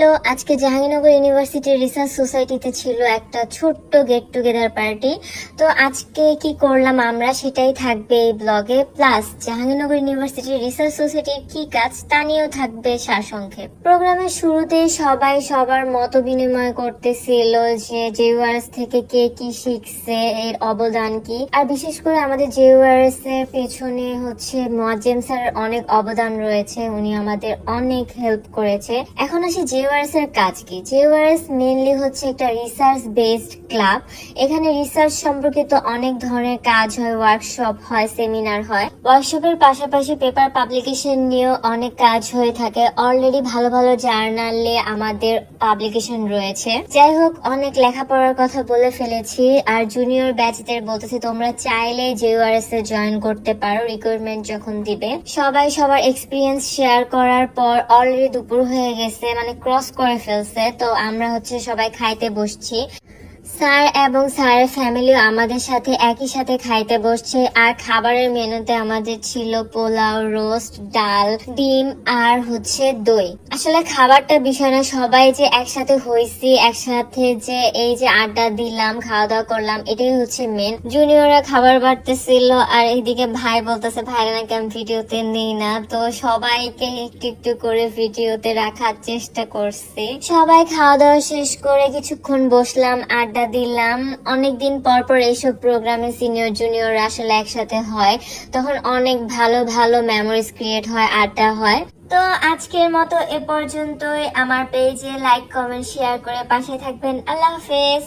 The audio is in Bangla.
হ্যালো আজকে জাহাঙ্গীরনগর ইউনিভার্সিটির রিসার্চ সোসাইটিতে ছিল একটা ছোট্ট গেট টুগেদার পার্টি তো আজকে কি করলাম আমরা সেটাই থাকবে এই ব্লগে প্লাস জাহাঙ্গীরনগর ইউনিভার্সিটির রিসার্চ সোসাইটির কি কাজ তা নিয়েও থাকবে সারসংক্ষেপ প্রোগ্রামের শুরুতে সবাই সবার মত বিনিময় করতেছিল যে জেইউআরএস থেকে কে কি শিখছে, এর অবদান কি। আর বিশেষ করে আমাদের জেইউআরএস এর পেছনে হচ্ছে মোয়াজ্জেম স্যারের অনেক অবদান রয়েছে, উনি আমাদের অনেক হেল্প করেছে। এখন আসি জেওয়ার্স এর কাজ কি? জেওয়ার্স মেইনলি হচ্ছে একটা রিসার্চ বেসড ক্লাব এখানে রিসার্চ সম্পর্কিত অনেক ধরনের কাজ হয় ওয়ার্কশপ হয় সেমিনার হয়। ওয়ার্কশপের পাশাপাশি পেপার পাবলিকেশন নিয়েও অনেক কাজ হয়ে থাকে। অলরেডি ভালো ভালো জার্নালে আমাদের পাবলিকেশন রয়েছে। যাই হোক, অনেক লেখাপড়ার কথা বলে ফেলেছি। আর জুনিয়র ব্যাচদের বলতেছি, তোমরা চাইলে জেওয়ারএস এ জয়েন করতে পারো রিক্রুটমেন্ট যখন দিবে। সবাই সবার এক্সপিরিয়েন্স শেয়ার করার পর অলরেডি দুপুর হয়ে গেছে। মানে ক্রস করে ফেলছে। তো আমরা হচ্ছে সবাই খাইতে বসছি। স্যার এবং স্যারের ফ্যামিলিও আমাদের সাথে একই সাথে খাইতে বসছে। আর খাবারের মেনুতে আমাদের ছিল পোলাও, রোস্ট, ডাল, ডিম আর হচ্ছে দই। আসলে খাবারটা বিষয় না, সবাই যে একসাথে হইছি, একসাথে যে এই যে আড্ডা দিলাম খাওয়া দাওয়া করলাম, এটাই হচ্ছে মেন জুনিয়ররা খাবার বাড়তেছিল আর এইদিকে ভাই বলতেছে, ভাই, নাকি আমি ভিডিওতে নেই না? তো সবাইকে একটু একটু করে ভিডিওতে রাখার চেষ্টা করছি। সবাই খাওয়া দাওয়া শেষ করে কিছুক্ষণ বসলাম আড্ডা দিলাম। অনেকদিন পর পর এইসব প্রোগ্রামে সিনিয়র জুনিয়র আসলে একসাথে হয়। তখন অনেক ভালো ভালো মেমোরিজ ক্রিয়েট হয়, আড্ডা হয়। তো আজকের মতো এ পর্যন্তই। আমার পেজে লাইক কমেন্ট শেয়ার করে পাশে থাকবেন। আল্লাহ হাফেজ।